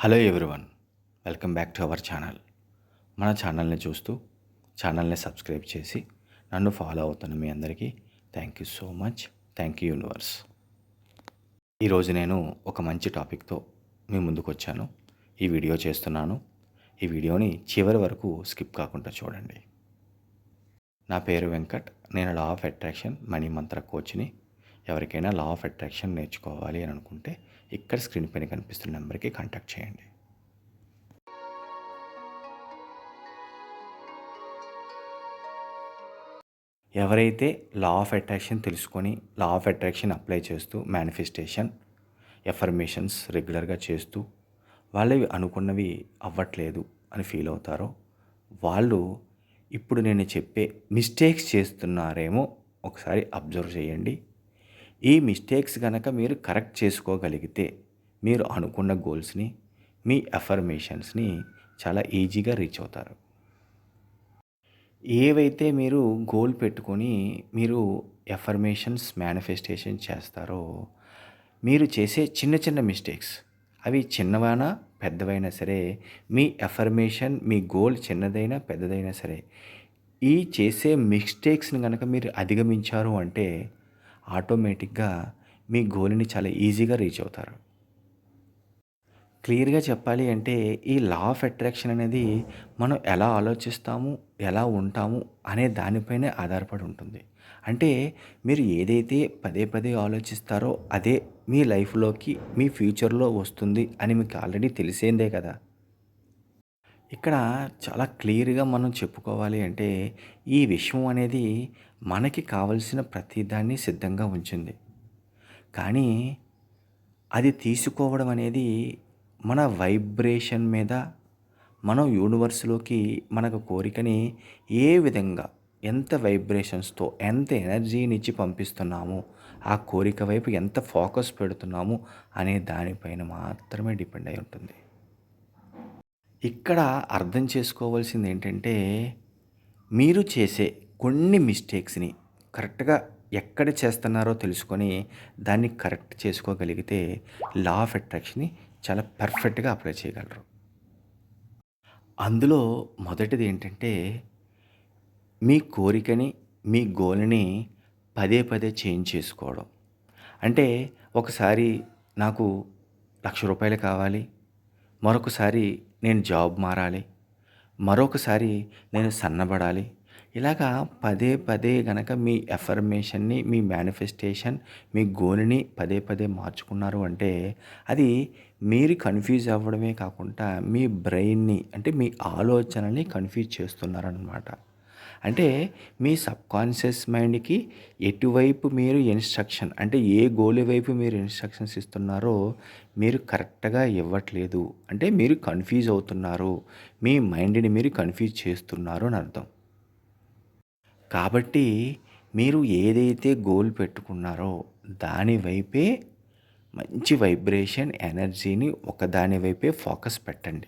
Hello everyone welcome back to our channel మన ఛానల్ని చూస్తూ ఛానల్ని సబ్స్క్రైబ్ చేసి నన్ను ఫాలో అవుతున్న మీ అందరికీ thank you so much thank you universe ఈరోజు నేను ఒక మంచి టాపిక్తో మీ ముందుకు వచ్చాను. ఈ వీడియో చేస్తున్నాను. ఈ వీడియోని చివరి వరకు స్కిప్ కాకుండా చూడండి. నా పేరు వెంకట్ నేను లా ఆఫ్ అట్రాక్షన్ మనీ మంత్ర కోచ్ని ఎవరికైనా లా ఆఫ్ అట్రాక్షన్ నేర్చుకోవాలి అని అనుకుంటే ఇక్కడ స్క్రీన్ పైన కనిపిస్తున్న నెంబర్కి కాంటాక్ట్ చేయండి. ఎవరైతే లా ఆఫ్ అట్రాక్షన్ తెలుసుకొని లా ఆఫ్ అట్రాక్షన్ అప్లై చేస్తూ మేనిఫెస్టేషన్ ఎఫర్మేషన్స్ రెగ్యులర్గా చేస్తూ వాళ్ళవి అనుకున్నవి అవ్వట్లేదు అని ఫీల్ అవుతారో వాళ్ళు ఇప్పుడు నేను చెప్పే మిస్టేక్స్ చేస్తున్నారేమో ఒకసారి అబ్జర్వ్ చేయండి. ఈ మిస్టేక్స్ కనుక మీరు కరెక్ట్ చేసుకోగలిగితే మీరు అనుకున్న గోల్స్ని మీ అఫర్మేషన్స్ని చాలా ఈజీగా రీచ్ అవుతారు. ఏవైతే మీరు గోల్ పెట్టుకొని మీరు ఎఫర్మేషన్స్ మేనిఫెస్టేషన్ చేస్తారో మీరు చేసే చిన్న చిన్న మిస్టేక్స్ అవి చిన్నవైనా పెద్దవైనా సరే మీ ఎఫర్మేషన్ మీ గోల్ చిన్నదైనా పెద్దదైనా సరే ఈ చేసే మిస్టేక్స్ని కనుక మీరు అధిగమించారు అంటే ఆటోమేటిక్గా మీ గోల్ని చాలా ఈజీగా రీచ్ అవుతారు. క్లియర్గా చెప్పాలి అంటే ఈ లా ఆఫ్ అట్రాక్షన్ అనేది మనం ఎలా ఆలోచిస్తాము ఎలా ఉంటాము అనే దానిపైనే ఆధారపడి ఉంటుంది. అంటే మీరు ఏదైతే పదే పదే ఆలోచిస్తారో అదే మీ లైఫ్లోకి మీ ఫ్యూచర్లో వస్తుంది అని మీకు ఆల్రెడీ తెలిసేందే కదా. ఇక్కడ చాలా క్లియర్గా మనం చెప్పుకోవాలి అంటే ఈ విషయం అనేది మనకి కావలసిన ప్రతిదాన్ని సిద్ధంగా ఉంచింది. కానీ అది తీసుకోవడం అనేది మన వైబ్రేషన్ మీద మనం యూనివర్స్లోకి మనకు కోరికని ఏ విధంగా ఎంత వైబ్రేషన్స్తో ఎంత ఎనర్జీని ఇచ్చి పంపిస్తున్నాము ఆ కోరిక వైపు ఎంత ఫోకస్ పెడుతున్నాము అనే దానిపైన మాత్రమే డిపెండ్ అయి ఉంటుంది. ఇక్కడ అర్థం చేసుకోవాల్సింది ఏంటంటే మీరు చేసే కొన్ని మిస్టేక్స్ని కరెక్ట్గా ఎక్కడ చేస్తున్నారో తెలుసుకొని దాన్ని కరెక్ట్ చేసుకోగలిగితే లా ఆఫ్ అట్రాక్షన్ని చాలా పర్ఫెక్ట్గా అప్లై చేయగలరు. అందులో మొదటిది ఏంటంటే మీ కోరికని మీ గోల్ని పదే పదే చేంజ్ చేసుకోవడం. అంటే ఒకసారి నాకు లక్ష రూపాయలు కావాలి మరొకసారి నేను జాబ్ మారాలి. మరొకసారి నేను సన్నబడాలి. ఇలాగా పదే పదే గనక మీ ఎఫర్మేషన్ని మీ మేనిఫెస్టేషన్ మీ గోల్ని పదే పదే మార్చుకున్నారు అంటే అది మీరు కన్ఫ్యూజ్ అవ్వడమే కాకుండా మీ బ్రెయిన్ని అంటే మీ ఆలోచనని కన్ఫ్యూజ్ చేస్తున్నారనమాట అంటే మీ సబ్కాన్షియస్ మైండ్కి ఎటువైపు మీరు ఇన్స్ట్రక్షన్ అంటే ఏ గోల్ వైపు మీరు ఇన్స్ట్రక్షన్స్ ఇస్తున్నారో మీరు కరెక్ట్గా ఇవ్వట్లేదు. అంటే మీరు కన్ఫ్యూజ్ అవుతున్నారు. మీ మైండ్ని మీరు కన్ఫ్యూజ్ చేస్తున్నారు అని అర్థం. కాబట్టి మీరు ఏదైతే గోల్ పెట్టుకున్నారో దాని వైపే మంచి వైబ్రేషన్ ఎనర్జీని ఒకదాని వైపే ఫోకస్ పెట్టండి.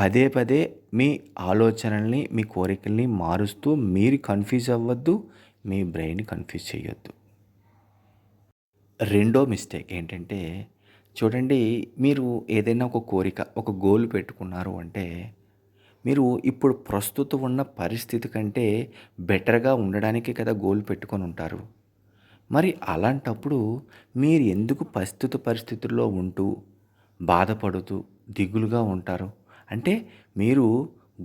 పదే పదే మీ ఆలోచనల్ని మీ కోరికల్ని మారుస్తూ మీరు కన్ఫ్యూజ్ అవ్వద్దు మీ బ్రెయిన్ కన్ఫ్యూజ్ చేయొద్దు రెండో మిస్టేక్ ఏంటంటే చూడండి మీరు ఏదైనా ఒక కోరిక ఒక గోల్ పెట్టుకున్నారు అంటే మీరు ఇప్పుడు ప్రస్తుతం ఉన్న పరిస్థితి కంటే బెటర్గా ఉండడానికి కదా గోల్ పెట్టుకొని ఉంటారు. మరి అలాంటప్పుడు మీరు ఎందుకు ప్రస్తుత పరిస్థితుల్లో ఉంటూ బాధపడుతూ దిగులుగా ఉంటారు? అంటే మీరు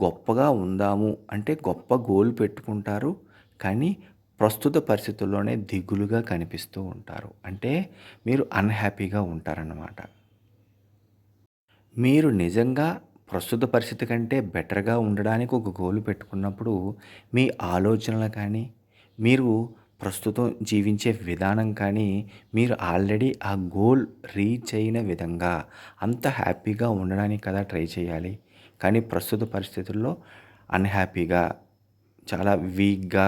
గొప్పగా ఉందాము అంటే గొప్ప గోల్ పెట్టుకుంటారు కానీ ప్రస్తుత పరిస్థితుల్లోనే దిగులుగా కనిపిస్తూ ఉంటారు. అంటే మీరు అన్హ్యాపీగా ఉంటారన్నమాట. మీరు నిజంగా ప్రస్తుత పరిస్థితి కంటే బెటర్గా ఉండడానికి ఒక గోల్ పెట్టుకున్నప్పుడు మీ ఆలోచనలు కానీ మీరు ప్రస్తుతం జీవించే విధానం కానీ మీరు ఆల్రెడీ ఆ గోల్ రీచ్ అయిన విధంగా అంత హ్యాపీగా ఉండడానికి కదా ట్రై చేయాలి. కానీ ప్రస్తుత పరిస్థితుల్లో అన్హ్యాపీగా చాలా వీక్గా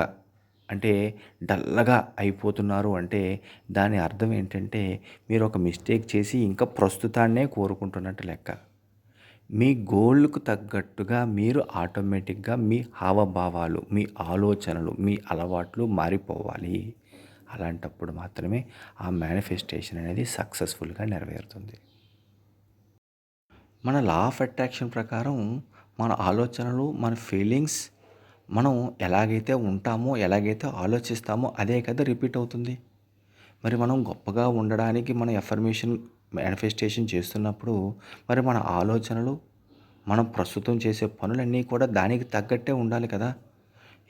అంటే డల్లగా అయిపోతున్నారు అంటే దాని అర్థం ఏంటంటే మీరు ఒక మిస్టేక్ చేసి ఇంకా ప్రస్తుతాన్నే కోరుకుంటున్నట్టు లెక్క. మీ గోల్కు తగ్గట్టుగా మీరు ఆటోమేటిక్గా మీ హావభావాలు మీ ఆలోచనలు మీ అలవాట్లు మారిపోవాలి. అలాంటప్పుడు మాత్రమే ఆ మేనిఫెస్టేషన్ అనేది సక్సెస్ఫుల్గా నెరవేరుతుంది. మన లా ఆఫ్ అట్రాక్షన్ ప్రకారం మన ఆలోచనలు మన ఫీలింగ్స్ మనం ఎలాగైతే ఉంటామో ఎలాగైతే ఆలోచిస్తామో అదే కదా రిపీట్ అవుతుంది. మరి మనం గొప్పగా ఉండడానికి మన ఎఫర్మేషన్ మేనిఫెస్టేషన్ చేస్తున్నప్పుడు మరి మన ఆలోచనలు మనం ప్రస్తుతం చేసే పనులన్నీ కూడా దానికి తగ్గట్టే ఉండాలి కదా?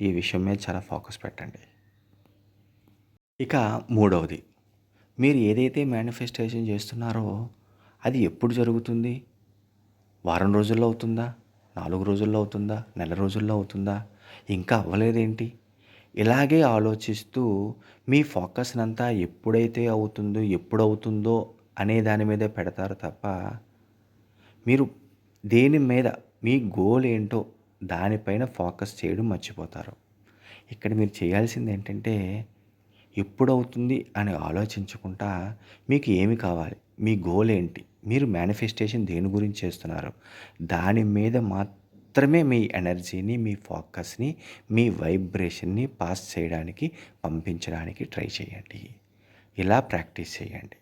ఈ విషయం మీద చాలా ఫోకస్ పెట్టండి. ఇక మూడవది. మీరు ఏదైతే మేనిఫెస్టేషన్ చేస్తున్నారో అది ఎప్పుడు జరుగుతుంది? వారం రోజుల్లో అవుతుందా? నాలుగు రోజుల్లో అవుతుందా? నెల రోజుల్లో అవుతుందా? ఇంకా అవ్వలేదేంటి? ఇలాగే ఆలోచిస్తూ మీ ఫోకస్ అంతా ఎప్పుడైతే అవుతుందో ఎప్పుడు అవుతుందో అనే దాని మీద పెడతారు తప్ప మీరు దేని మీద మీ గోల్ ఏంటో దానిపైన ఫోకస్ చేయడం మర్చిపోతారు. ఇక్కడ మీరు చేయాల్సింది ఏంటంటే ఎప్పుడవుతుంది అని ఆలోచించకుండా మీకు ఏమి కావాలి మీ గోల్ ఏంటి మీరు మేనిఫెస్టేషన్ దేని గురించి చేస్తున్నారు దాని మీద మాత్రమే మీ ఎనర్జీని మీ ఫోకస్ని మీ వైబ్రేషన్ని పాస్ చేయడానికి పంపించడానికి ట్రై చేయండి. ఇలా ప్రాక్టీస్ చేయండి.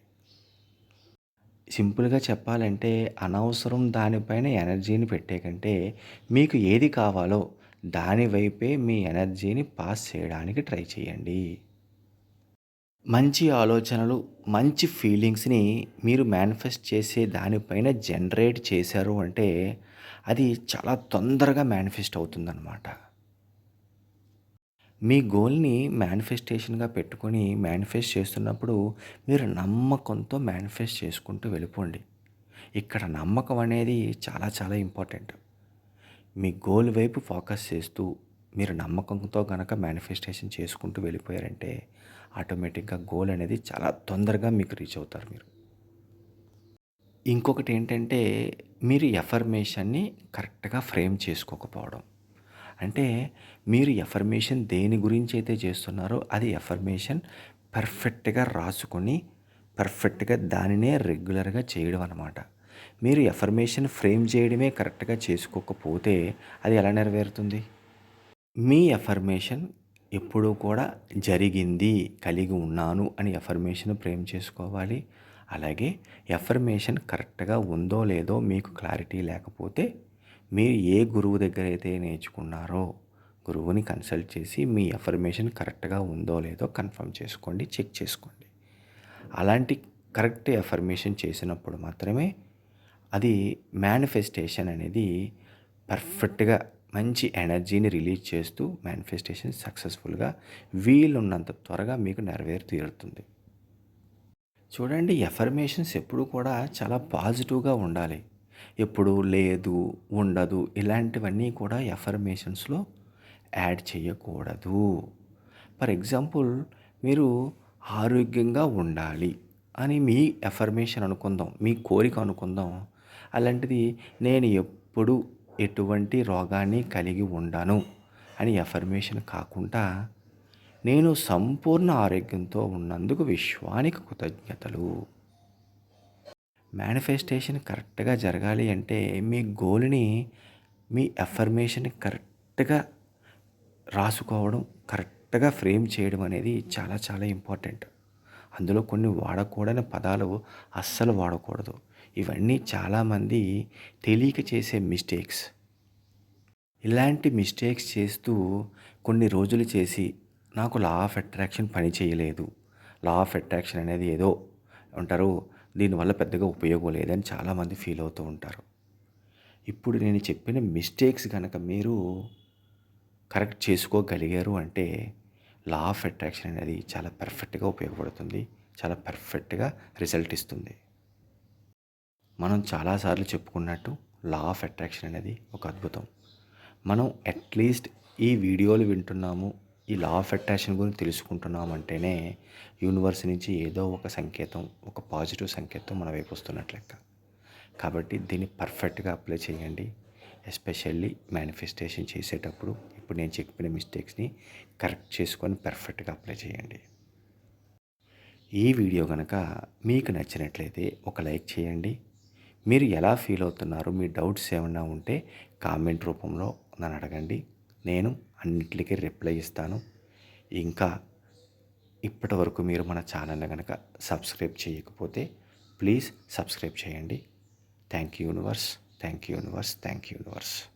సింపుల్గా చెప్పాలంటే అనవసరం దానిపైన ఎనర్జీని పెట్టే కంటే మీకు ఏది కావాలో దాని వైపే మీ ఎనర్జీని పాస్ చేయడానికి ట్రై చేయండి. మంచి ఆలోచనలు మంచి ఫీలింగ్స్ని మీరు మేనిఫెస్ట్ చేసే దానిపైన జనరేట్ చేశారు అంటే అది చాలా తొందరగా మేనిఫెస్ట్ అవుతుందన్నమాట. మీ గోల్ని మేనిఫెస్టేషన్గా పెట్టుకొని మేనిఫెస్ట్ చేస్తున్నప్పుడు మీరు నమ్మకంతో మేనిఫెస్ట్ చేసుకుంటూ వెళ్ళిపోండి. ఇక్కడ నమ్మకం అనేది చాలా చాలా ఇంపార్టెంట్. మీ గోల్ వైపు ఫోకస్ చేస్తూ మీరు నమ్మకంతో కనుక మేనిఫెస్టేషన్ చేసుకుంటూ వెళ్ళిపోయారంటే ఆటోమేటిక్గా గోల్ అనేది చాలా తొందరగా మీకు రీచ్ అవుతారు మీరు. ఇంకొకటి ఏంటంటే మీరు ఎఫర్మేషన్ని కరెక్ట్గా ఫ్రేమ్ చేసుకోకపోవడం. అంటే మీరు ఎఫర్మేషన్ దేని గురించి అయితే చేస్తున్నారో అది ఎఫర్మేషన్ పర్ఫెక్ట్గా రాసుకొని పర్ఫెక్ట్గా దానినే రెగ్యులర్గా చేయడం అనమాట మీరు ఎఫర్మేషన్ ఫ్రేమ్ చేయడమే కరెక్ట్గా చేసుకోకపోతే అది ఎలా నెరవేరుతుంది? మీ ఎఫర్మేషన్ ఎప్పుడూ కూడా జరిగింది కలిగి ఉన్నాను అని ఎఫర్మేషన్ ఫ్రేమ్ చేసుకోవాలి. అలాగే ఎఫర్మేషన్ కరెక్ట్గా ఉందో లేదో మీకు క్లారిటీ లేకపోతే మీరు ఏ గురువు దగ్గర అయితే నేర్చుకున్నారో గురువుని కన్సల్ట్ చేసి మీ ఎఫర్మేషన్ కరెక్ట్గా ఉందో లేదో కన్ఫర్మ్ చేసుకోండి చెక్ చేసుకోండి. అలాంటి కరెక్ట్ ఎఫర్మేషన్ చేసినప్పుడు మాత్రమే అది మేనిఫెస్టేషన్ అనేది పర్ఫెక్ట్గా మంచి ఎనర్జీని రిలీజ్ చేస్తూ మేనిఫెస్టేషన్ సక్సెస్ఫుల్గా వీలున్నంత త్వరగా మీకు నెరవేరు తీరుతుంది. చూడండి ఎఫర్మేషన్స్ ఎప్పుడు కూడా చాలా పాజిటివ్గా ఉండాలి. ఎప్పుడు లేదు ఉండదు ఇలాంటివన్నీ కూడా ఎఫర్మేషన్స్లో యాడ్ చేయకూడదు. ఫర్ ఎగ్జాంపుల్ మీరు ఆరోగ్యంగా ఉండాలి అని మీ ఎఫర్మేషన్ అనుకుందాం మీ కోరిక అనుకుందాం. అలాంటిది నేను ఎప్పుడు ఎటువంటి రోగాన్ని కలిగి ఉండను అని ఎఫర్మేషన్ కాకుండా నేను సంపూర్ణ ఆరోగ్యంతో ఉన్నందుకు విశ్వానికి కృతజ్ఞతలు. మేనిఫెస్టేషన్ కరెక్ట్గా జరగాలి అంటే మీ గోల్ని మీ ఎఫర్మేషన్ కరెక్ట్గా రాసుకోవడం కరెక్ట్గా ఫ్రేమ్ చేయడం అనేది చాలా చాలా ఇంపార్టెంట్. అందులో కొన్ని వాడకూడని పదాలు అస్సలు వాడకూడదు. ఇవన్నీ చాలామంది తెలియక చేసే మిస్టేక్స్. ఇలాంటి మిస్టేక్స్ చేస్తూ కొన్ని రోజులు చేసి నాకు లా ఆఫ్ అట్రాక్షన్ పని చేయలేదు లా ఆఫ్ అట్రాక్షన్ అనేది ఏదో అంటారు దీనివల్ల పెద్దగా ఉపయోగం లేదని చాలామంది ఫీల్ అవుతూ ఉంటారు. ఇప్పుడు నేను చెప్పిన మిస్టేక్స్ కనుక మీరు కరెక్ట్ చేసుకోగలిగారు అంటే లా ఆఫ్ అట్రాక్షన్ అనేది చాలా పర్ఫెక్ట్గా ఉపయోగపడుతుంది. చాలా పర్ఫెక్ట్గా రిజల్ట్ ఇస్తుంది. మనం చాలాసార్లు చెప్పుకున్నట్టు లా ఆఫ్ అట్రాక్షన్ అనేది ఒక అద్భుతం. మనం అట్లీస్ట్ ఈ వీడియోలు వింటున్నాము ఈ లా ఆఫ్ అట్రాక్షన్ గురించి తెలుసుకుంటున్నామంటేనే యూనివర్స్ నుంచి ఏదో ఒక సంకేతం ఒక పాజిటివ్ సంకేతం మన వైపు వస్తున్నట్లు లెక్క. కాబట్టి దీన్ని పర్ఫెక్ట్గా అప్లై చేయండి. ఎస్పెషల్లీ మేనిఫెస్టేషన్ చేసేటప్పుడు ఇప్పుడు నేను చెప్పిన మిస్టేక్స్ని కరెక్ట్ చేసుకొని పర్ఫెక్ట్గా అప్లై చేయండి. ఈ వీడియో కనుక మీకు నచ్చినట్లయితే ఒక లైక్ చేయండి. మీరు ఎలా ఫీల్ అవుతున్నారు మీ డౌట్స్ ఏమైనా ఉంటే కామెంట్ రూపంలో నన్ను అడగండి. నేను అన్నిటికీ రిప్లై ఇస్తాను. ఇంకా ఇప్పటి వరకు మీరు మన ఛానల్ని కనుక సబ్స్క్రైబ్ చేయకపోతే ప్లీజ్ సబ్స్క్రైబ్ చేయండి. Thank you universe thank you universe thank you universe